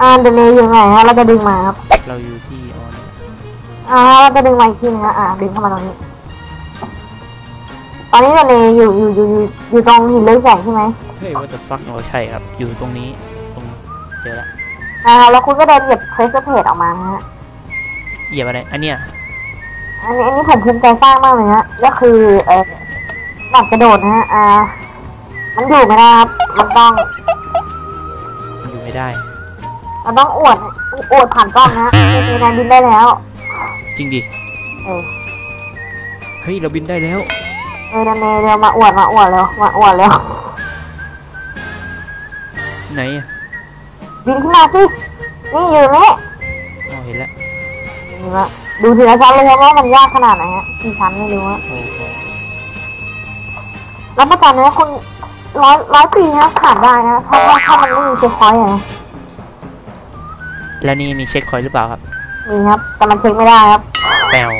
อ่าเดนเนย์อยู่ไหนฮะเราจะดึงมาครับเราอยู่ที่ออนอ่าเราจะดึงมาอีกทีนึงฮะอ่าดึงเข้ามาตรงนี้ ตอนนี้เดนเนย์อยู่อยู่อยู่อยู่อยู่ตรงหินเลื้อยแสงใช่ไหมเฮ้ยว่าจะฟักเราใช่ครับ อยู่ตรงนี้ตรงเจอละอ่าแล้วคุณก็เดินเหยียบเพรสเพจออกมานะฮะเหยียบอะไรอันเนี้ยอันนี้อันนี้ผมภูมิใจสร้างมากเลยฮะก็คือเออหลักกระโดดนะฮะอ่ามันอยู่ไม่ได้ครับมันต้องมันอยู่ไม่ได้ มันต้องอวดอวดผ่านกล้องนะฮะมีนานบินได้แล้ว จริงดิ เออ เฮ้ย เราบินได้แล้ว เออเดนเนย์เร็วมาอวดมาอวดเร็วมาอวดเร็วไหนอะบินขึ้นมาสินี่อยู่นี่อ๋อเห็นแล้วนี่ละดูทีละชั้นเลยครับว่ามันยากขนาดไหนฮะกี่ชั้นไม่รู้ฮะโอ้โหแล้วเมื่อตอนนี้คุณร้อยร้อยปีนะผ่านได้นะถ้าถ้าถ้ามันไม่มีเช็คพอยต์อะนะ แล้วนี่มีเช็คคอยหรือเปล่าครับมีครับแต่มันเช็คไม่ได้ครับแปว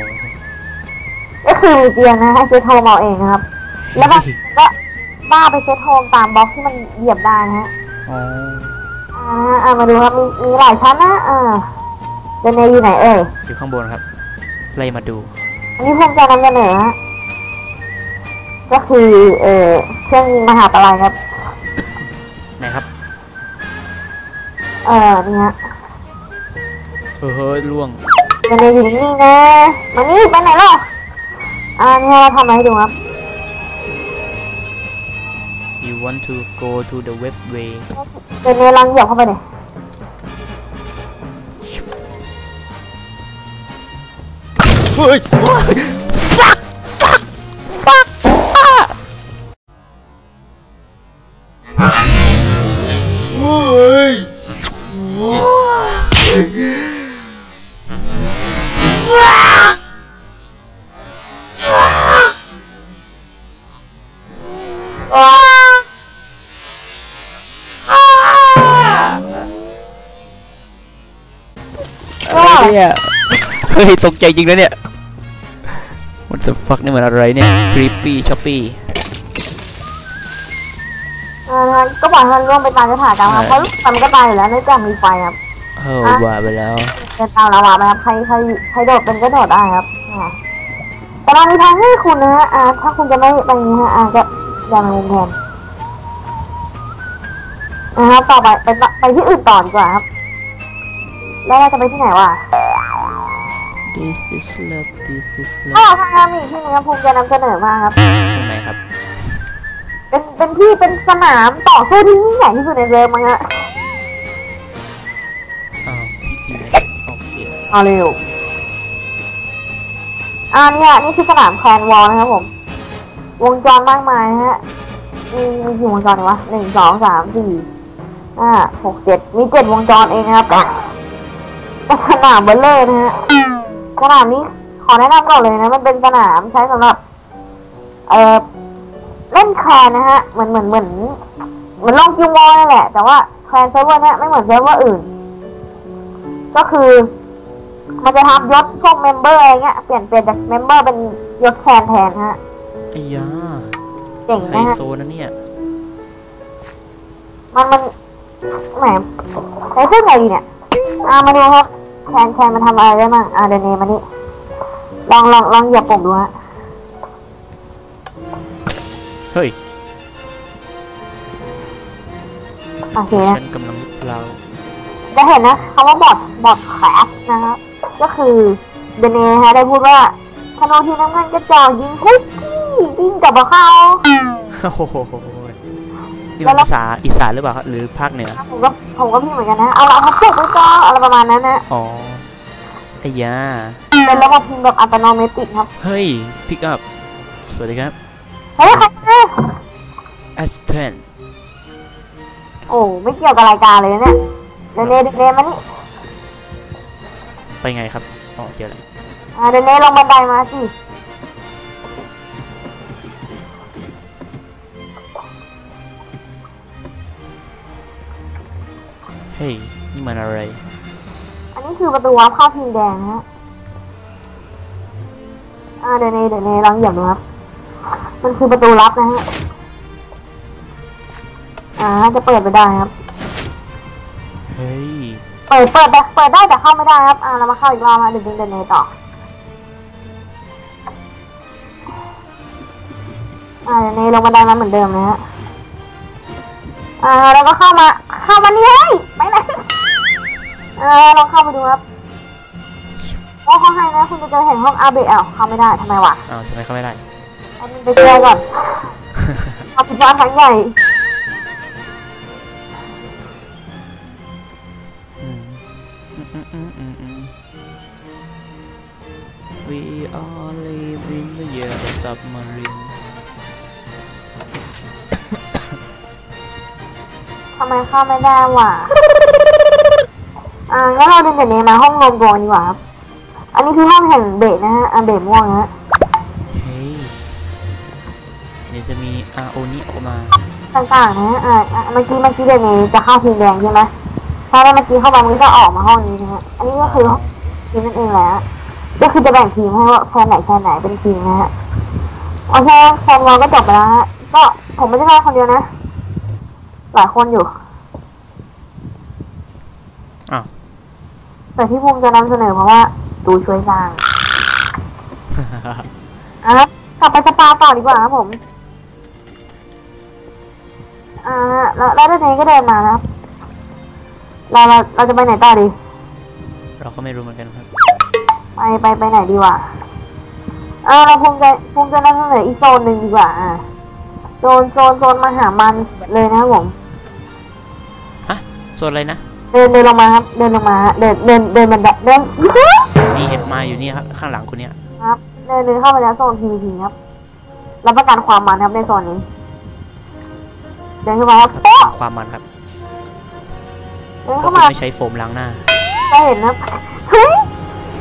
ก็คือมีเตียงนะให้เซตโฮมเอาเองนะครับ แล้วบางทีก็บ้าไปเซตโฮมตามบล็อกที่มันเหยียบได้นะฮะอ๋ออ่าอ่ามาดูครับมีมีหลายชั้นนะอ่าเดนเนย์อยู่ไหนเอ่ยอยู่ข้างบนครับไล่มาดู อันนี้ผมจะนำเสนอฮะก็คือเอ่อเครื่องยิงมหาปลายครับไหนครับ เออนี่ฮะ เฮ้ยล่วงเดนเนย์อยู่นี่งนะมานี่ไปไหนล่ะอ่านี่เราทำอะไรให้ดูครับ you want to go to the web way เดนเนย์ลองเหยียบเข้าไปเลยเฮ้ย fuck fuck fuck อะไรเนี่ย เฮ้ยตกใจจริงนะเนี่ย What the fuck นี่มันอะไรเนี่ย creepy choppy อ่าก็บอกให้มันร่วงไปตามสถานการณ์ครับเพราะมันก็ตายอยู่แล้วเนื่องจากมีไฟครับเฮ้ยว่าไปแล้วเดินตามลาวาไปครับใครใครใครโดดเป็นก็โดดได้ครับอ่าแต่เรามีทางให้คุณนะฮะอ่าถ้าคุณจะไม่ไปนี้ฮะอ่าก็อย่ามาเล่นแทนนะครับต่อไปไปไปที่อื่นต่อดีกว่าครับ แล้วเราจะไปที่ไหนวะ this is love this is ก็ love ทางเรามีอีกที่หนึงครับภูมิจะนำเสนอมาครับ ตรงไหนครับ เป็นเป็นที่เป็นสนามต่อสู้ที่ยิ่งใหญ่ที่สุดในเซิร์ฟมั้งฮะอ้าวพี่ทีไหนโอเคเอาเร็วอ่าเนี่ยนี่คือสนามแคนวอลนะครับผม วงจรมากมายนะฮะมีมีกี่วงจรเนี่ยวะหนึ่งสองสามสี่ห้าหกเจ็ดมีเจ็ดวงจรเองนะครับ แต่สนามเบลเลอร์นะฮะสนามนี้ขอแนะนำก่อนเลยนะ มันเป็นสนามใช้สำหรับ เอ่อเล่นแคลนนะฮะ เหมือนเหมือนเหมือนเหมือนลองกิววอลนั่นแหละ แต่ว่าแคลนเซิร์ฟเวอร์เนี้ยไม่เหมือนเซิร์ฟเวอร์อื่น ก็คือ มันจะทำยศพวกเมมเบอร์อะไรเงี้ย เปลี่ยนเปลี่ยนจากเมมเบอร์เป็นยศแคลนแทนฮะไอ้ยาเจ๋งไฮนะฮะ โซนะเนี่ย มันมันแหมใช้พูดไงดีเนี่ยอ่ามาดูครับ แคนแคนมันทำอะไรได้บ้างอ่าเดนเนมานี่ลองลองลองเหยียบปุ่มดูฮะเฮ้ย โอเคนะ ฉันกำลังเราจะเห็นนะคำว่าบอทบอทแคสนะครับก็คือเดนเนฮะได้พูดว่าธนูที่น้ำเงินกระจอกยิงคุกกี้ยิงกับเขา โอ้โห นี่มันภาษาอีสานหรือเปล่าครับหรือภาคเหนือผมก็ผมก็พี่เหมือนกันนะ เอาละเขาปลุกไว้ก่อนอะไรประมาณนั้นนะอ๋อไอ้ยาเป็นระบบพิมพ์แบบอัตโนมัติครับ เฮ้ยพิกอัพสวัสดีครับเฮ้ยใครนะ S10 โอ้ไม่เกี่ยวกับรายการเลยนะเนี่ยเดนเนเดนเนมานี่ไปไงครับอ๋อเจอแล้วอ่าเดนเนลงบันไดมาสิ เฮ้ย นี่มันอะไร อันนี้คือประตูวาร์ปเข้าพิมพ์แดงนะฮะอ่าเดนเนเดนเนลองเหยียบดูครับ มันคือประตูลับนะฮะ อ่าจะเปิดไปได้ครับ เฮ้ย เปิดเปิดแบบเปิดได้แต่เข้าไม่ได้ครับ อ่าเรามาเข้าอีกรอบมาเดี๋ยวดึงเดนเนต่อ อ่าเดนเนลงบันไดมาเหมือนเดิมนะฮะ อ่าเราก็เข้ามา เข้ามานี่เฮ้ย ไปไหนอ่าลองเข้าไปดูครับโอ้เขาให้นะคุณจะเจอเห็นห้องอาเบะอ้าวเข้าไม่ได้ทำไมวะอ้าวทำไมเข้าไม่ได้เอามันไปเจอก่อน เอาผิดพลาดครั้งใหญ่ เข้าไม่ได้วะอ่างั้นเราเดินจากนี้มาห้องรวมตัวกันดีกว่าครับ อันนี้คือห้องแห่งเบสนะฮะอ่าเบสม่วงนะฮะเฮ้ยเดี๋ยวจะมีอาโอนี้ออกมา ต่างๆนะฮะอ่าอ่าเมื่อกี้เมื่อกี้เดินนี้จะเข้าทีมแดงใช่ไหมถ้าได้เมื่อกี้เข้ามามันก็ออกมาห้องนี้นะฮะ อันนี้ก็คือห้องทีมนั่นเองแหละฮะก็คือจะแบ่งทีมให้ว่าแค่ไหนแค่ไหนเป็นทีมนะฮะโอเคแคนวอลก็จบไปแล้วฮะก็ผมไม่ได้มาคนเดียวนะ หลายคนอยู่ อ้าว แต่ที่ภูมิจะนำเสนอเพราะว่าตูช่วยสร้างอะกลับไปสปาต่อดีกว่าครับผม อ่า แล้วแล้วเดนเนก็เดินมานะครับเราเราเราจะไปไหนต่อดี เราก็ไม่รู้เหมือนกันครับ ไปไปไปไหนดีวะเออเราภูมิใจภูมิจะนำเสนออีกโซนหนึ่งดีกว่าอ่าโซนโซนโซนมหามันเลยนะครับผมส่วนอะไรนะ เดินเดินลงมาครับ เดินลงมาฮะเดินเดินเดินบันไดเดินมีเห็ดมาอยู่นี่ครับข้างหลังคุณเนี่ยครับ เดินเดินเข้าไปแล้วโซน PVP ครับรับประกันความมันครับในโซนนี้ เดินเข้ามาครับโป๊ะความมันครับเดินก็เข้าคือมาไม่ใช้โฟมล้างหน้า จะเห็นนะเฮ้ย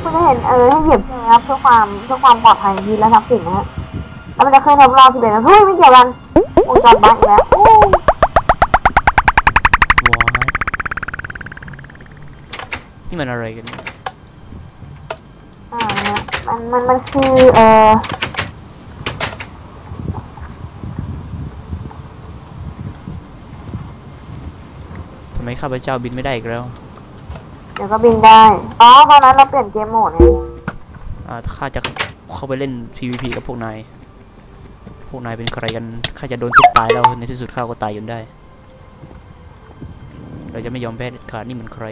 คุณจะเห็นเออให้เหยียบใช่ไหมครับเพื่อความเพื่อความปลอดภัยยีและทรัพย์สินนะฮะแล้วมันจะขึ้นทำรอบที่เป็นนะเฮ้ยไม่เกี่ยวกันวงจรบั๊กอีกแล้วโอ้ว มันอะไรกันเนี่ยอ่าฮะมันมันมันคือเออทำไมข้าพเจ้าบินไม่ได้อีกแล้วเดี๋ยวก็บินได้ อ๋อตอนนั้นเราเปลี่ยนเกมโหมดไงอ่าข้าจะเข้าไปเล่น PVP กับพวกนาย พวกนายเป็นใครกัน ข้าจะโดนทุบตายแล้ว ในที่สุดข้าก็ตายจนได้ เราจะไม่ยอมแพ้เด็ดขาดนี่มันใคร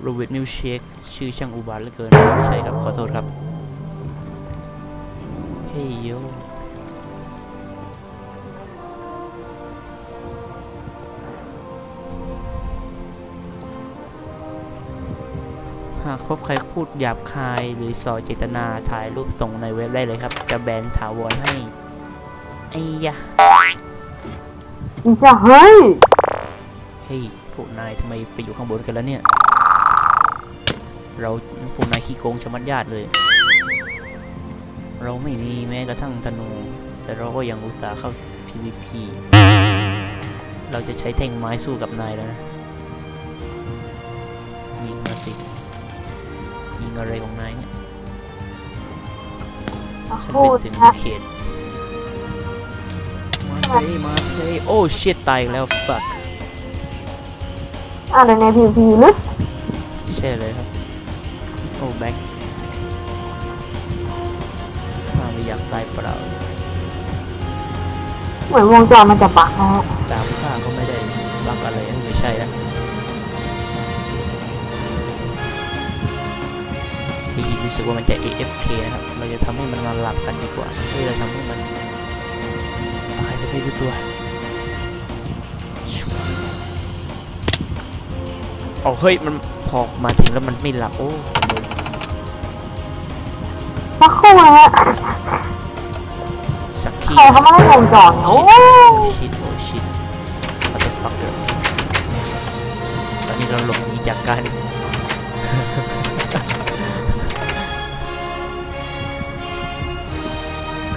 โรเบิร์ตมิลเชคชื่อช่างอุบาทเหลือเกินไม่ใช่ครับ ขอโทษครับ เฮ้ยโยหากพบใครพูดหยาบคายหรือส่อเจตนาถ่ายรูปส่งในเว็บได้เลยครับ จะแบนถาวรให้ ไอ้ยะอีจะเฮ้ย เฮ้ยพวกนายทำไมไปอยู่ข้างบนกันแล้วเนี่ย เราพวกนายขี้โกงชะมัดญาติเลย เราไม่มีแม้กระทั่งธนู แต่เราก็ยังอุตส่าห์เข้า PVP เราจะใช้แท่งไม้สู้กับนายแล้วนะ ยิงมาสิ ยิงอะไรของนายเนี่ย ฉันพูเป็นดถึงนะเขตมาเซมาเซโอ้ชิตตายอีกแล้ว fuck อ่าในใน PVP ลึกใช่เลยครับ โอ้แบ็คข้าไม่อยากตายเปล่าเหมือนวงจรมันจะบักนะฮะดาบข้าก็ไม่ได้รักอะไรไม่ใช่นะที่รู้สึกว่ามันจะ AFK นะครับ เราจะทำให้มันมาหลับกันดีกว่าเพื่อจะทำให้มันตายไปไม่รู้ตัวชุบเอาเฮ้ย มันพอมาถึงแล้วมันไม่หลับ โอ้ สักครู่นะฮะสักทีใครเขามาเล่นวงจรเนี่ยโอ้ชิดโอ้ชิด what the fuck ตอนนี้เราหลบหนีจากการ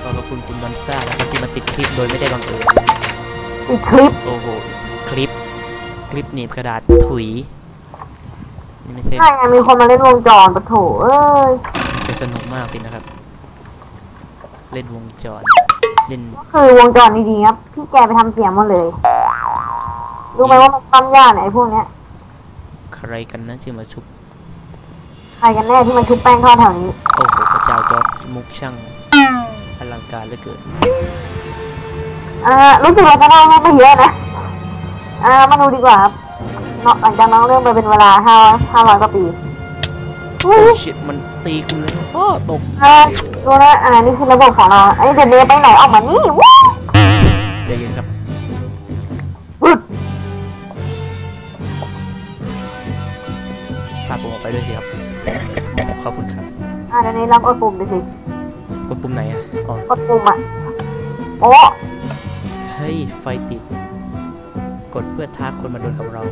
ขอขอบคุณคุณบันซ่านะครับที่มาติดคลิปโดยไม่ได้บังเอิญอีกคลิปโอ้โหคลิป คลิปหนีบกระดาษถุยนี่ไม่ใช่ใช่ไงมีคนมาเล่นวงจรปะโถเอ้ยจะ สนุกมากเลยนะครับ เล่นวงจร เล่นก็คือวงจรดีๆครับ พี่แกไปทำเสียงหมดเลย รู้ไหมว่ามันตั้มยากเนี่ยไอ้พวกเนี้ย ใครกันนะที่มาชุบ ใครกันแน่ที่มันชุบแป้งทอดแถวนี้ โอ้โหพระเจ้าจอร์ดมุกช่างอลังการเหลือเกินอ่ารู้สึกว่าจะได้ไม่เยอะนะอ่ามาดูดีกว่าครับเนาะหลังจากน้องเรื่องไปเป็นเวลาห้าห้าร้อยกว่าปี โอ้ชิตมันตีกูเลยอ้อตกอ่าดูนะอ่านี่คือระบบของเราไอ้เดนเนไปไหนออกมานี่วู้ใจเย็นครับบึดพาผมออกไปด้วยสิครับ ขอบคุณครับ อ่าเดนเนรับกดปุ่มดูสิกดปุ่มไหนอะอ๋อกดปุ่มอะโอ้เฮ้ยไฟติด กดเพื่อท้าคนมาโดนกับเรา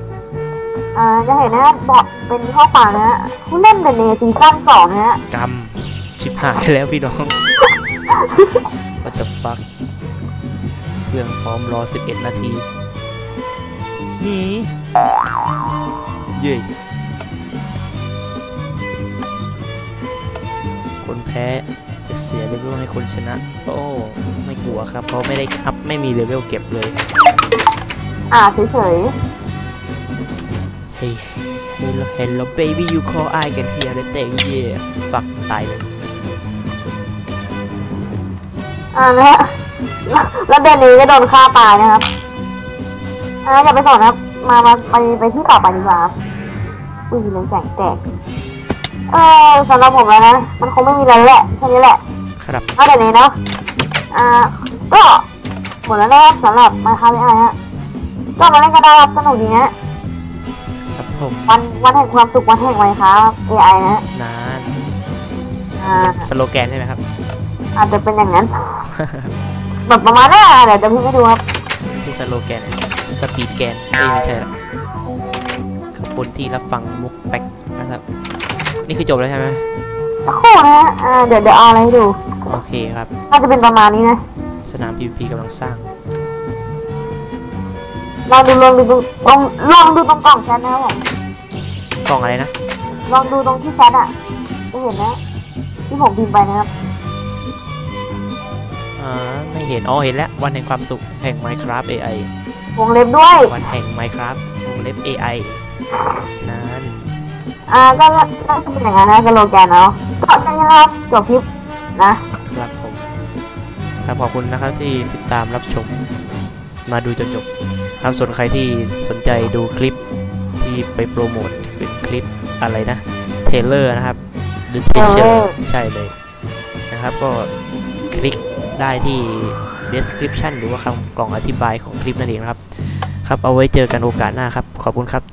อ่าจะเห็นนะบอกเป็นข้อความนะฮะผู้เล่นเดนเนซีซั่นสองนะฮะกรรมชิบหายแล้วพี่น้อง What the fuck เครื่องพร้อมรอ 11 นาทีหีเย้ยคนแพ้จะเสียเลเวลให้คนชนะ โอ้ ไม่กลัวครับ เพราะไม่ได้อัพไม่มีเลเวลเก็บเลย อ่าเฉยเฮ้ย hello hello baby you call I can hear the thing yeah fuck ตายเลยๆอ่านะฮะแล้วแล้วเดนเนก็โดนฆ่าตายนะครับอ่าอย่าไปสอนนะครับมามาไปไปที่ต่อไปดีกว่าครับอุ้ยเลยแจงแตกเออสำหรับผมแล้วนะ มันคงไม่มีอะไรแล้วแหละแค่นี้แหละ ครับเอาเดี๋ยวนี้เนาะอ่าก็หมดแล้วนะครับสำหรับมาคาไอฮะก็มาเล่นกันได้ครับสนุกดีนะครับ ผมวันวันแห่งความสุขวันแห่งไวครับ AI นะ นานอ่าสโลแกนใช่ไหมครับ อาจจะเป็นอย่างนั้น แบบประมาณนั้นอะเดี๋ยวจะพิมพ์ให้ดูครับที่สโลแกน สปีดแกนเอ้ยไม่ใช่ละขอบคุณที่รับฟังมุกแป๊กนะครับ นี่คือจบแล้วใช่ไหมสักครู่นะฮะอ่าเดี๋ยวเดี๋ยวเอาอะไรให้ดู โอเคครับ น่าจะเป็นประมาณนี้นะ สนาม PVP กำลังสร้าง ลองดูลองดูลองลองดูตรงกล่องแชทนะครับผมกล่องอะไรนะ ลองดูตรงที่แชทอะจะเห็นนะที่ผมพิมพ์ไปนะครับอ่าไม่เห็นอ๋อเห็นแล้ววันแห่งความสุขแห่ง Minecraft AI วงเล็บด้วย วันแห่ง Minecraft วงเล็บ AI นั้นอ่าก็น่าจะเป็นอย่างนั้นนะสโลแกนเนาะก็แค่นี้นะครับจบคลิปนะครับผมครับขอบคุณนะครับที่ติดตามรับชม มาดูจนจบ ครับส่วนใครที่สนใจดูคลิปที่ไปโปรโมทเป็นคลิปอะไรนะเทเลอร์นะครับ The Teacher ใช่เลยนะครับก็คลิกได้ที่ description หรือว่าคำกล่องอธิบายของคลิปนั่นเองนะครับ ครับเอาไว้เจอกันโอกาสหน้าครับ ขอบคุณครับ